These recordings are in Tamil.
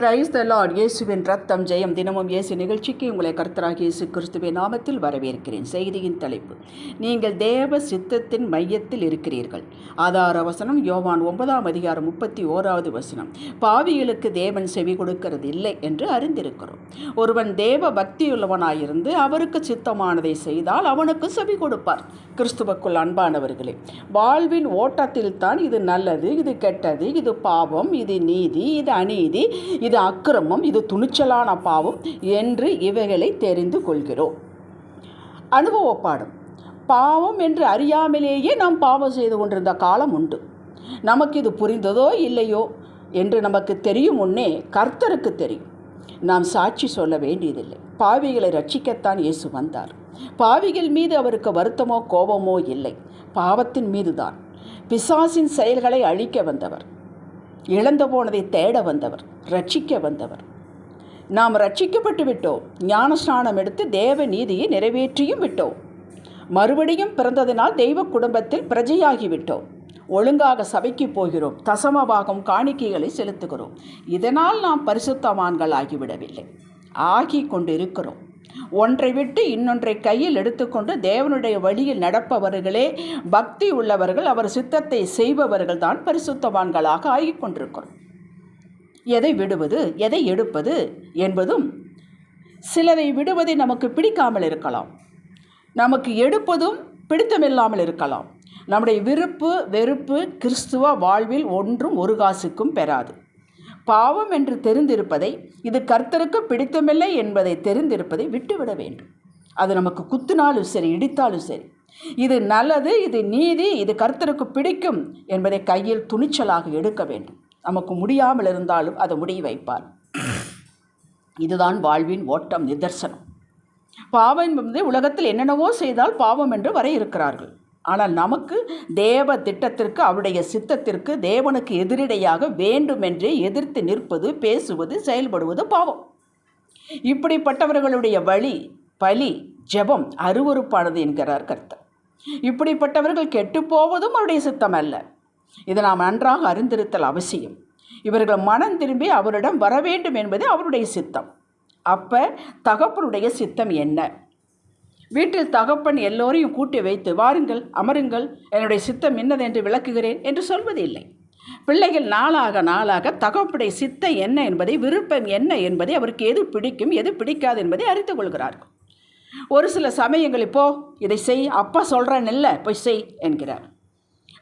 பிரைஸ் த லார்ட் இயேசுவின் ரத்தம் ஜெயம் தினமும் இயேசு நிகழ்ச்சிக்கு உங்களை கர்த்தராக இயேசு கிறிஸ்துவின் நாமத்தில் வரவேற்கிறேன். செய்தியின் தலைப்பு நீங்கள் தேவ சித்தத்தின் மையத்தில் இருக்கிறீர்கள். ஆதார வசனம் யோவான் ஒன்பதாம் அதிகாரம் முப்பத்தி ஓராவது வசனம். பாவிகளுக்கு தேவன் செவி கொடுக்கிறது இல்லை என்று அறிந்திருக்கிறோம். ஒருவன் தேவ பக்தியுள்ளவனாயிருந்து அவருக்கு சித்தமானதை செய்தால் அவனுக்கு செவி கொடுப்பார். கிறிஸ்துவுக்குள் அன்பானவர்களே வாழ்வின் ஓட்டத்தில் தான் இது நல்லது இது கெட்டது இது பாவம் இது நீதி இது அநீதி இது அக்கிரமம் இது துணிச்சலான பாவம் என்று இவைகளை தெரிந்து கொள்கிறோம். அனுபவ பாடம். பாவம் என்று அறியாமலேயே நாம் பாவம் செய்து கொண்டிருந்த காலம் உண்டு. நமக்கு இது புரிந்ததோ இல்லையோ என்று நமக்கு தெரியும் முன்னே கர்த்தருக்கு தெரியும். நாம் சாட்சி சொல்ல வேண்டியதில்லை. பாவிகளை ரட்சிக்கத்தான் இயேசு வந்தார். பாவிகள் மீது அவருக்கு வருத்தமோ கோபமோ இல்லை. பாவத்தின் மீதுதான். பிசாசின் செயல்களை அழிக்க வந்தவர். இழந்து போனதை தேட வந்தவர் ரட்சிக்க வந்தவர். நாம் ரட்சிக்கப்பட்டு விட்டோம். ஞானஸ்நானம் எடுத்து தேவ நீதியை நிறைவேற்றியும் விட்டோம். மறுபடியும் பிறந்ததினால் தெய்வ குடும்பத்தில் பிரஜையாகிவிட்டோம் ஒழுங்காக சபைக்கு போகிறோம். தசமபாகம் காணிக்கைகளை செலுத்துகிறோம். இதனால் நாம் பரிசுத்தவான்கள் ஆகிவிடவில்லை ஆகி கொண்டிருக்கிறோம். ஒன்றை விட்டு இன்னொன்றை கையில் எடுத்துக்கொண்டு தேவனுடைய வழியில் நடப்பவர்களே பக்தி உள்ளவர்கள் அவர் சித்தத்தை செய்பவர்கள் தான் பரிசுத்தவான்களாக ஆகிக்கொண்டிருக்கிறோம். எதை விடுவது எதை எடுப்பது என்பதும் சிலரை விடுவதை நமக்கு பிடிக்காமல் இருக்கலாம். நமக்கு எடுப்பதும் பிடித்தமில்லாமல் இருக்கலாம். நம்முடைய விருப்பு வெறுப்பு கிறிஸ்துவ வாழ்வில் ஒன்றும் ஒரு காசுக்கும் பெறாது. பாவம் என்று தெரிந்திருப்பதை இது கர்த்தருக்கு பிடித்தமில்லை என்பதை தெரிந்திருப்பதை விட்டுவிட வேண்டும். அது நமக்கு குத்தினாலும் சரி இடித்தாலும் சரி. இது நல்லது இது நீதி இது கர்த்தருக்கு பிடிக்கும் என்பதை கையில் துணிச்சலாக எடுக்க வேண்டும். நமக்கு முடியாமல் இருந்தாலும் அதை முடிய வைப்பார். இதுதான் வாழ்வின் ஓட்டம் நிதர்சனம். பாவம் என்பது உலகத்தில் என்னென்னவோ செய்தால் பாவம் என்று வர இருக்கிறார்கள் ஆனால் நமக்கு தேவ திட்டத்திற்கு அவருடைய சித்தத்திற்கு தேவனுக்கு எதிரிடையாக வேண்டுமென்றே எதிர்த்து நிற்பது பேசுவது செயல்படுவது பாவம். இப்படிப்பட்டவர்களுடைய வழி பலி ஜெபம் அருவறுப்பானது என்கிறார் கர்த்தர். இப்படிப்பட்டவர்கள் கெட்டுப்போவதும் அவருடைய சித்தம் அல்ல. இதை நாம் நன்றாக அறிந்திருத்தல் அவசியம். இவர்கள் மனம் திரும்பி அவரிடம் வர வேண்டும் என்பது அவருடைய சித்தம். அப்போ தகப்பனுடைய சித்தம் என்ன? வீட்டில் தகப்பன் எல்லோரையும் கூட்டி வைத்து வாருங்கள் அமருங்கள் என்னுடைய சித்தம் என்னதென்று விளக்குகிறேன் என்று சொல்வது இல்லை பிள்ளைகள் நாளாக நாளாக தகப்பனுடைய சித்தம் என்ன என்பதை விருப்பம் என்ன என்பதை அவருக்கு எது பிடிக்கும் எது பிடிக்காது என்பதை அறிந்து கொள்கிறார்கள். ஒரு சில சமயங்கள் இப்போ இதை செய் அப்பா சொல்கிறேன் இல்லை போய் செய் என்கிறார்.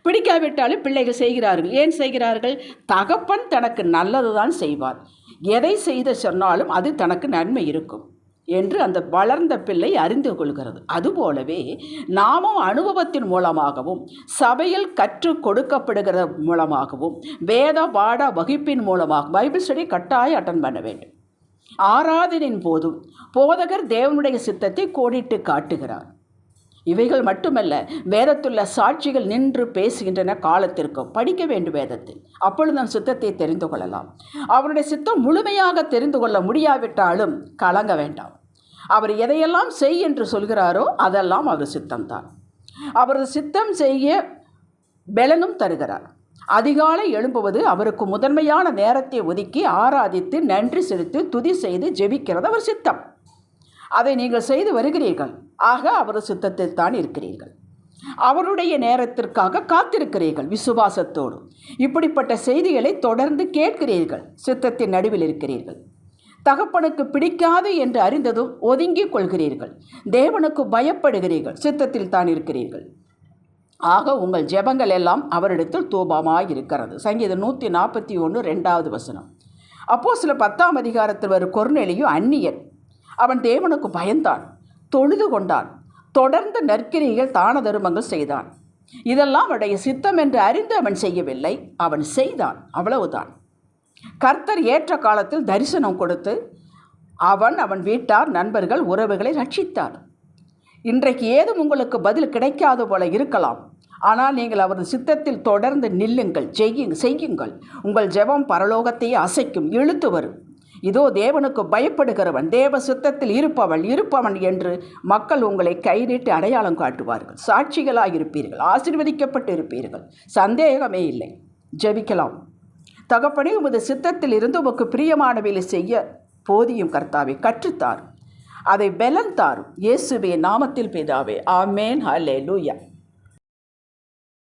பிடிக்காவிட்டாலும் பிள்ளைகள் செய்கிறார்கள். ஏன் செய்கிறார்கள்? தகப்பன் தனக்கு நல்லது தான் செய்வார். எதை செய்த சொன்னாலும் அது தனக்கு நன்மை இருக்கும். என்று அந்த வளர்ந்த பிள்ளை அறிந்து கொள்கிறது. அதுபோலவே நாமும் அனுபவத்தின் மூலமாகவும் சபையில் கற்றுக் கொடுக்கப்படுகிற மூலமாகவும் வேத பாட வகுப்பின் மூலமாக பைபிள் ஸ்டடி கட்டாயம் அட்டன் பண்ண வேண்டும். ஆராதனின் போதும் போதகர் தேவனுடைய சித்தத்தை கோடிட்டு காட்டுகிறார். இவைகள் மட்டுமல்ல வேதத்துள்ள சாட்சிகள் நின்று பேசுகின்றன காலத்திற்கும் படிக்க வேண்டும் வேதத்தில். அப்பொழுது நம் சித்தத்தை தெரிந்து கொள்ளலாம். அவருடைய சித்தம் முழுமையாக தெரிந்து கொள்ள முடியாவிட்டாலும் கலங்க வேண்டாம். அவர் எதையெல்லாம் செய் என்று சொல்கிறாரோ அதெல்லாம் அவர் சித்தம்தான். அவரது சித்தம் செய்ய பெலனும் தருகிறார். அதிகாலை எழும்புவது அவருக்கு முதன்மையான நேரத்தை ஒதுக்கி ஆராதித்து நன்றி செலுத்தி துதி செய்து ஜெபிக்கிறது அவர் சித்தம். அதை நீங்கள் செய்து வருகிறீர்கள். ஆக அவர் சித்தத்தில் தான் இருக்கிறீர்கள். அவருடைய நேரத்திற்காக காத்திருக்கிறீர்கள் விசுவாசத்தோடு. இப்படிப்பட்ட செய்திகளை தொடர்ந்து கேட்கிறீர்கள். சித்தத்தின் நடுவில் இருக்கிறீர்கள். தகப்பனுக்கு பிடிக்காது என்று அறிந்ததும் ஒதுங்கிக் கொள்கிறீர்கள். தேவனுக்கு பயப்படுகிறீர்கள். சித்தத்தில் தான் இருக்கிறீர்கள். ஆக உங்கள் ஜெபங்கள் எல்லாம் அவரிடத்தில் தூபமாக இருக்கிறது சங்கீதம் நூற்றி நாற்பத்தி ஒன்று ரெண்டாவது வசனம். அப்போ சில பத்தாம் அதிகாரத்தில் வரும் கொர்நெலியும் அந்நியர் அவன் தேவனுக்கு பயந்தான் தொழுது கொண்டான் தொடர்ந்து நற்கிரிகள் தான தருமங்கள் செய்தான். இதெல்லாம் அவனுடைய சித்தம் என்று அறிந்து அவன் செய்யவில்லை அவன் செய்தான் அவ்வளவுதான். கர்த்தர் ஏற்ற காலத்தில் தரிசனம் கொடுத்து அவன் அவன் வீட்டார் நண்பர்கள் உறவுகளை ரட்சித்தார். இன்றைக்கு ஏதும் உங்களுக்கு பதில் கிடைக்காது போல இருக்கலாம். ஆனால் நீங்கள் அவரது சித்தத்தில் தொடர்ந்து நில்லுங்கள் செய்யுங்க செய்யுங்கள். உங்கள் ஜெபம் பரலோகத்தையே அசைக்கும் இழுத்து வரும். இதோ தேவனுக்கு பயப்படுகிறவன் தேவ சித்தத்தில் இருப்பவள் இருப்பவன் என்று மக்கள் உங்களை கைநீட்டு அடையாளம் காட்டுவார்கள். சாட்சிகளாக இருப்பீர்கள் ஆசிர்வதிக்கப்பட்டு இருப்பீர்கள். சந்தேகமே இல்லை. ஜெபிக்கலாம். தகப்பனே உமது சித்தத்தில் இருந்து உமக்கு பிரியமானவைகளை செய்ய போதியும் கர்த்தாவை கற்றுத்தார் அதை பலன் தாரும். இயேசுவே நாமத்தில் பிதாவே ஆமேன். ஹலே லூயா